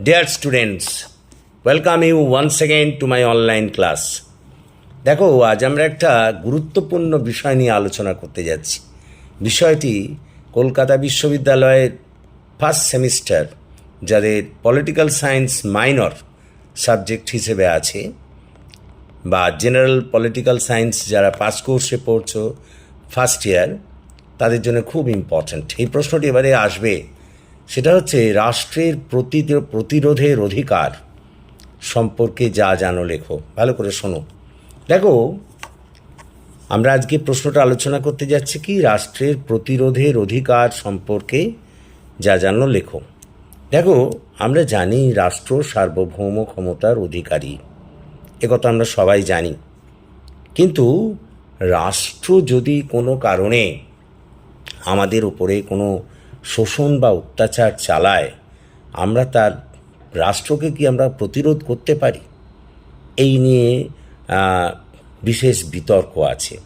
Dear students welcome you once again to my online class দেখো, আজ আমরা একটা গুরুত্বপূর্ণ বিষয় নিয়ে আলোচনা করতে যাচ্ছি। বিষয়টি কলকাতা বিশ্ববিদ্যালয়ের ফার্স্ট সেমিস্টার যাদের পলিটিক্যাল সায়েন্স মাইনর সাবজেক্ট হিসেবে আছে, বা জেনারেল পলিটিক্যাল সায়েন্স যারা পাস কোর্সে পড়ছো ফার্স্ট ইয়ার তাদের জন্য খুব ইম্পর্ট্যান্ট এই প্রশ্নটি এবারে আসবে। সেটা হচ্ছে রাষ্ট্রের প্রতি প্রতিরোধের অধিকার সম্পর্কে যা জানো লেখো। ভালো করে শোনো। দেখো, আমরা আজকে প্রশ্নটা আলোচনা করতে যাচ্ছি কি? রাষ্ট্রের প্রতিরোধের অধিকার সম্পর্কে যা জানো লেখো। দেখো, আমরা জানি রাষ্ট্র সার্বভৌম ক্ষমতার অধিকারী। একথা আমরা সবাই জানি। কিন্তু রাষ্ট্র যদি কোনো কারণে আমাদের উপরে কোনো শোষণ বা অত্যাচার চালায়, আমরা তার রাষ্ট্রকে কি আমরা প্রতিরোধ করতে পারি? এই নিয়ে বিশেষ বিতর্ক আছে।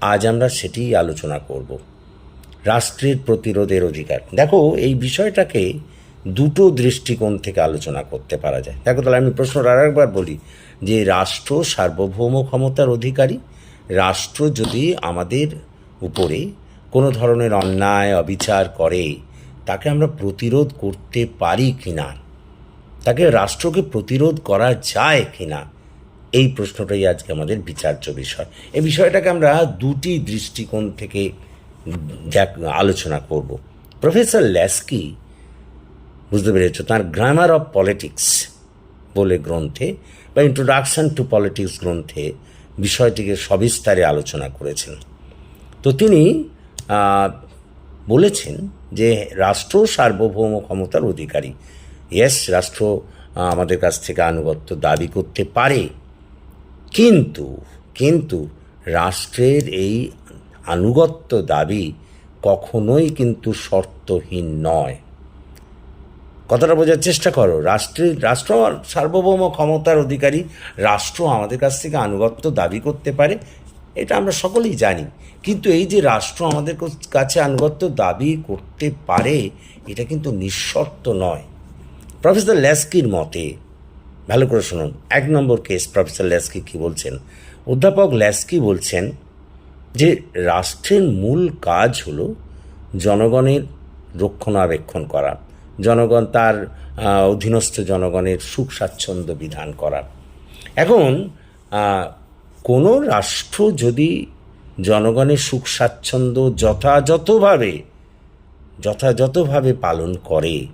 আজ আমরা সেটিই আলোচনা করব। রাষ্ট্রের প্রতিরোধের অধিকার। দেখো, এই বিষয়টাকে দুটো দৃষ্টিকোণ থেকে আলোচনা করতে পারা যায়। দেখো, তাহলে আমি প্রশ্নটা আরেকবার বলি যে, রাষ্ট্র সার্বভৌম ক্ষমতার অধিকারী? রাষ্ট্র যদি আমাদের উপরে কোনো ধরনের অন্যায়, অবিচার করে, তাকে আমরা প্রতিরোধ করতে পারি কি না তাকে রাষ্ট্রকে প্রতিরোধ করা যায় কি না এই প্রশ্নটাই আজকে আমাদের বিচার্য বিষয়। এই বিষয়টাকে আমরা দুটি দৃষ্টিকোণ থেকে আলোচনা করব। প্রফেসর ল্যাস্কি, বুঝতে পেরেছ, তার গ্রামার অফ পলিটিক্স বলে গ্রন্থে বা ইন্ট্রোডাকশন টু পলিটিক্স গ্রন্থে বিষয়টিকে সবিস্তারে আলোচনা করেছেন। তো তিনি বলেছেন যে রাষ্ট্র সার্বভৌম ক্ষমতার অধিকারী। ইয়েস রাষ্ট্র আমাদের কাছ থেকে আনুগত্য দাবি করতে পারে। কিন্তু কিন্তু রাষ্ট্রের এই আনুগত্য দাবি কখনোই কিন্তু শর্তহীন নয়। কথাটা বোঝার চেষ্টা করো রাষ্ট্রের রাষ্ট্র সার্বভৌম ক্ষমতার অধিকারী, রাষ্ট্র আমাদের কাছ থেকে আনুগত্য দাবি করতে পারে এটা আমরা সকলেই জানি। কিন্তু এই যে রাষ্ট্র আমাদের কাছে আনুগত্য দাবি করতে পারে, এটা কিন্তু নিঃশর্ত নয়। প্রফেসর ল্যাস্কির মতে, ভালো করে শুনুন, এক নম্বর কেস প্রফেসর ল্যাস্কি কি বলছেন? অধ্যাপক ল্যাস্কি বলছেন যে রাষ্ট্রের মূল কাজ হলো জনগণের রক্ষণাবেক্ষণ করা, জনগণ তার অধীনস্থ জনগণের সুখ স্বাচ্ছন্দ্য বিধান করা। এখন কোনো রাষ্ট্র যদি জনগণের সুখ স্বাচ্ছন্দ্য যথাযথভাবে যথাযথভাবে পালন করে,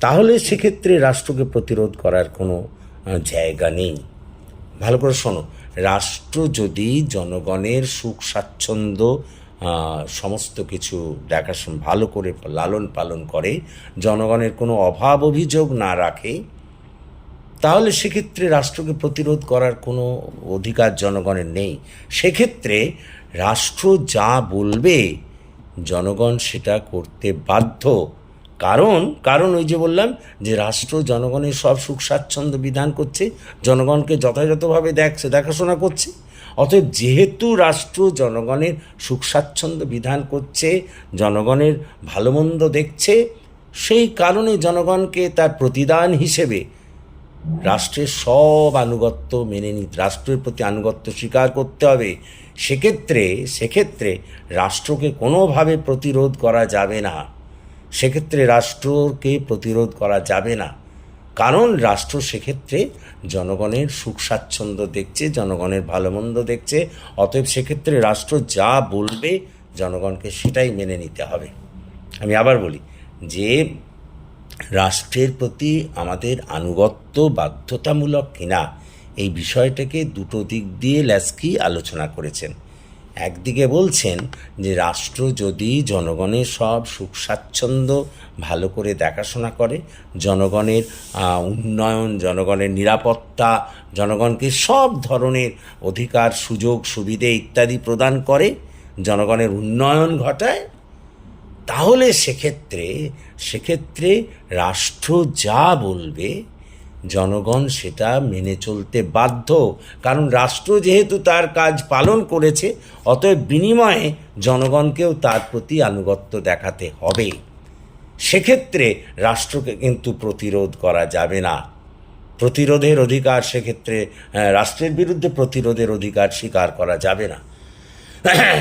তাহলে সেক্ষেত্রে রাষ্ট্রকে প্রতিরোধ করার কোনো জায়গা নেই। ভালো করে শোনো, রাষ্ট্র যদি জনগণের সুখ স্বাচ্ছন্দ্য সমস্ত কিছু দেখাশোনা, ভালো করে লালন পালন করে, জনগণের কোনো অভাব অভিযোগ না রাখে তাহলে সেক্ষেত্রে রাষ্ট্রকে প্রতিরোধ করার কোনো অধিকার জনগণের নেই। সেক্ষেত্রে রাষ্ট্র যা বলবে জনগণ সেটা করতে বাধ্য। কারণ কারণ ওই যে বললাম যে রাষ্ট্র জনগণের সব সুখ স্বাচ্ছন্দ্য বিধান করছে, জনগণকে যথাযথভাবে দেখছে দেখাশোনা করছে। অতএব যেহেতু রাষ্ট্র জনগণের সুখ স্বাচ্ছন্দ্য বিধান করছে, জনগণের ভালো মন্দ দেখছে, সেই কারণে জনগণকে তার প্রতিদান হিসেবে রাষ্ট্রের সব আনুগত্য মেনে নি, রাষ্ট্রের প্রতি আনুগত্য স্বীকার করতে হবে। সেক্ষেত্রে সেক্ষেত্রে রাষ্ট্রকে কোনোভাবে প্রতিরোধ করা যাবে না। সেক্ষেত্রে রাষ্ট্রকে প্রতিরোধ করা যাবে না। কারণ রাষ্ট্র সেক্ষেত্রে জনগণের সুখ স্বাচ্ছন্দ্য দেখছে, জনগণের ভালো মন্দ দেখছে। অতএব সেক্ষেত্রে রাষ্ট্র যা বলবে, জনগণকে সেটাই মেনে নিতে হবে। আমি আবার বলি, যে রাষ্ট্রের প্রতি আমাদের আনুগত্য, বাধ্যতামূলক কিনা, এই বিষয়টাকে দুটো দিক দিয়ে ল্যাস্কি আলোচনা করেছেন। একদিকে বলছেন যে রাষ্ট্র যদি জনগণের সব সুখ স্বাচ্ছন্দ্য ভালো করে দেখাশোনা করে, জনগণের উন্নয়ন, জনগণের নিরাপত্তা, জনগণকে সব ধরনের অধিকার, সুযোগ, সুবিধে ইত্যাদি প্রদান করে, জনগণের উন্নয়ন ঘটায় তাহলে সেক্ষেত্রে সেক্ষেত্রে রাষ্ট্র যা বলবে জনগণ সেটা মেনে চলতে বাধ্য। কারণ রাষ্ট্র যেহেতু তার কাজ পালন করেছে অতএব বিনিময়ে জনগণকেও তার প্রতি আনুগত্য দেখাতে হবে। সেক্ষেত্রে রাষ্ট্রকে কিন্তু প্রতিরোধ করা যাবে না। প্রতিরোধের অধিকার সেক্ষেত্রে আহ, রাষ্ট্রের বিরুদ্ধে প্রতিরোধের অধিকার স্বীকার করা যাবে না।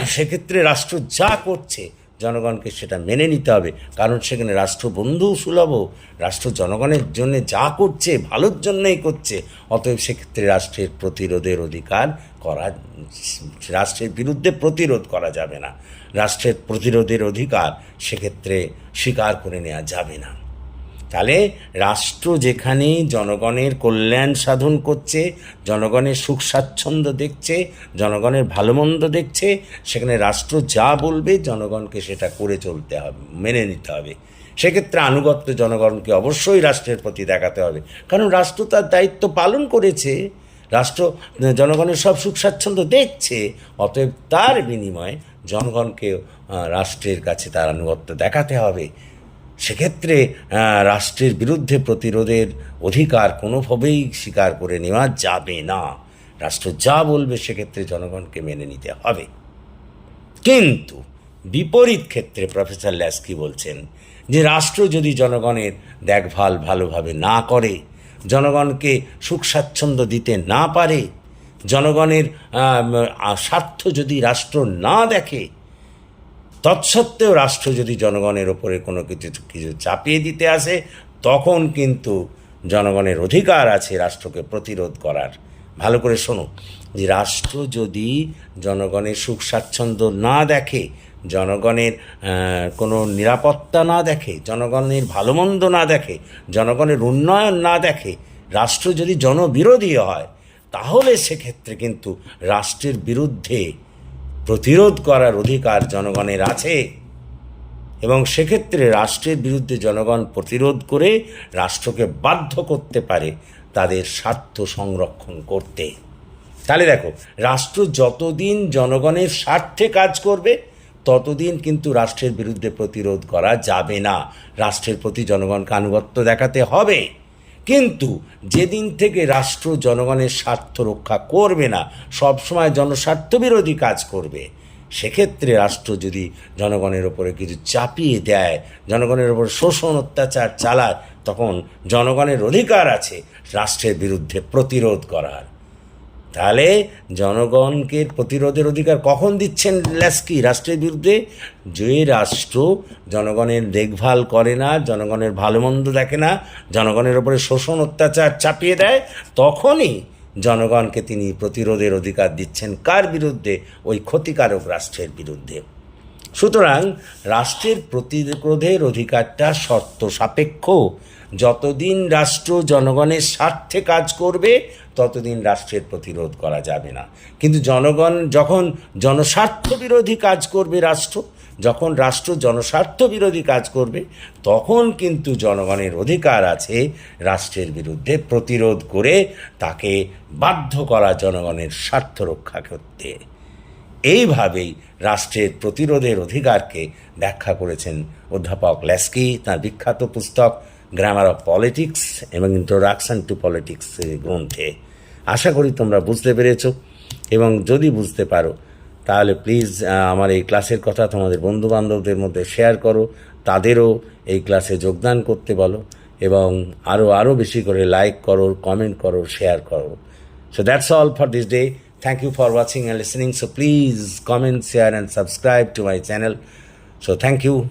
সেক্ষেত্রে রাষ্ট্র যা করছে জনগণকে সেটা মেনে নিতে হবে। কারণ সেখানে রাষ্ট্রবন্ধু সুলভ, রাষ্ট্র জনগণের জন্য যা করছে, ভালোর জন্যই করছে, অতএব সেক্ষেত্রে রাষ্ট্রের প্রতিরোধের অধিকার করা, রাষ্ট্রের বিরুদ্ধে প্রতিরোধ করা যাবে না। রাষ্ট্রের প্রতিরোধের অধিকার সেক্ষেত্রে স্বীকার করে নেওয়া যাবে না। তাহলে রাষ্ট্র যেখানে জনগণের কল্যাণ সাধন করছে, জনগণের সুখ স্বাচ্ছন্দ্য দেখছে, জনগণের ভালো মন্দ দেখছে, সেখানে রাষ্ট্র যা বলবে জনগণকে সেটা করে চলতে হবে, মেনে নিতে হবে। সেক্ষেত্রে আনুগত্য জনগণকে অবশ্যই রাষ্ট্রের প্রতি দেখাতে হবে। কারণ রাষ্ট্র তার দায়িত্ব পালন করেছে, রাষ্ট্র জনগণের সব সুখ স্বাচ্ছন্দ্য দেখছে, অতএব তার বিনিময়ে জনগণকে রাষ্ট্রের কাছে তার আনুগত্য দেখাতে হবে। সেক্ষেত্রে রাষ্ট্রের বিরুদ্ধে প্রতিরোধের অধিকার কোনোভাবেই স্বীকার করে নেওয়া যাবে না। রাষ্ট্র যা বলবে সেক্ষেত্রে জনগণকে মেনে নিতে হবে। কিন্তু বিপরীত ক্ষেত্রে প্রফেসর ল্যাস্কি বলছেন যে রাষ্ট্র যদি জনগণের দেখভাল ভালোভাবে না করে, জনগণকে সুখ স্বাচ্ছন্দ্য দিতে না পারে, জনগণের স্বার্থ যদি রাষ্ট্র না দেখে তৎসত্ত্বেও রাষ্ট্র যদি জনগণের ওপরে কোনো কিছু কিছু চাপিয়ে দিতে আসে, তখন কিন্তু জনগণের অধিকার আছে রাষ্ট্রকে প্রতিরোধ করার। ভালো করে শোনো, যে রাষ্ট্র যদি জনগণের সুখ স্বাচ্ছন্দ্য না দেখে, জনগণের কোনো নিরাপত্তা না দেখে, জনগণের ভালো মন্দ না দেখে, জনগণের উন্নয়ন না দেখে রাষ্ট্র যদি জনবিরোধী হয়, তাহলে সেক্ষেত্রে কিন্তু রাষ্ট্রের বিরুদ্ধে প্রতিরোধ করার অধিকার জনগণের আছে। এবং সেক্ষেত্রে রাষ্ট্রের বিরুদ্ধে জনগণ প্রতিরোধ করে রাষ্ট্রকে বাধ্য করতে পারে তাদের স্বার্থ সংরক্ষণ করতে। তাহলে দেখো, রাষ্ট্র যতদিন জনগণের স্বার্থে কাজ করবে, ততদিন কিন্তু রাষ্ট্রের বিরুদ্ধে প্রতিরোধ করা যাবে না। রাষ্ট্রের প্রতি জনগণকে আনুগত্য দেখাতে হবে। কিন্তু যেদিন থেকে রাষ্ট্র জনগণের স্বার্থ রক্ষা করবে না সবসময় জনস্বার্থ বিরোধী কাজ করবে। সেক্ষেত্রে রাষ্ট্র যদি জনগণের ওপরে কিছু চাপিয়ে দেয়, জনগণের ওপর শোষণ, অত্যাচার চালায়, তখন জনগণের অধিকার আছে রাষ্ট্রের বিরুদ্ধে প্রতিরোধ করার। তাহলে জনগণকে প্রতিরোধের অধিকার কখন দিচ্ছেন ল্যাস্কি রাষ্ট্রের বিরুদ্ধে? যে রাষ্ট্র জনগণের দেখভাল করে না, জনগণের ভালো মন্দ দেখে না, জনগণের ওপরে শোষণ, অত্যাচার চাপিয়ে দেয়, তখনই জনগণকে তিনি প্রতিরোধের অধিকার দিচ্ছেন। কার বিরুদ্ধে? ওই ক্ষতিকারক রাষ্ট্রের বিরুদ্ধে। সুতরাং রাষ্ট্রের প্রতিরোধের অধিকারটা শর্ত সাপেক্ষ। যতদিন রাষ্ট্র জনগণের স্বার্থে কাজ করবে, ততদিন রাষ্ট্রের প্রতিরোধ করা যাবে না। কিন্তু জনগণ যখন জনস্বার্থ বিরোধী কাজ করবে রাষ্ট্র, যখন রাষ্ট্র জনস্বার্থ বিরোধী কাজ করবে, তখন কিন্তু জনগণের অধিকার আছে রাষ্ট্রের বিরুদ্ধে প্রতিরোধ করে তাকে বাধ্য করা জনগণের স্বার্থ রক্ষা করতে। এইভাবেই রাষ্ট্রের প্রতিরোধের অধিকারকে ব্যাখ্যা করেছেন অধ্যাপক ল্যাস্কি তার বিখ্যাত পুস্তক গ্রামার অফ পলিটিক্স এবং ইন্ট্রোডাকশন টু পলিটিক্স গ্রন্থে। আশা করি তোমরা বুঝতে পেরেছ এবং যদি বুঝতে পারো, তাহলে প্লিজ আমার এই ক্লাসের কথা তোমাদের বন্ধু বান্ধবদের মধ্যে শেয়ার করো, তাদেরও এই ক্লাসে যোগদান করতে বলো এবং আরও আরও বেশি করে লাইক করো কমেন্ট করো শেয়ার করো। So that's all for this day. Thank you for watching and listening. So please comment, share, and subscribe to my channel. So thank you.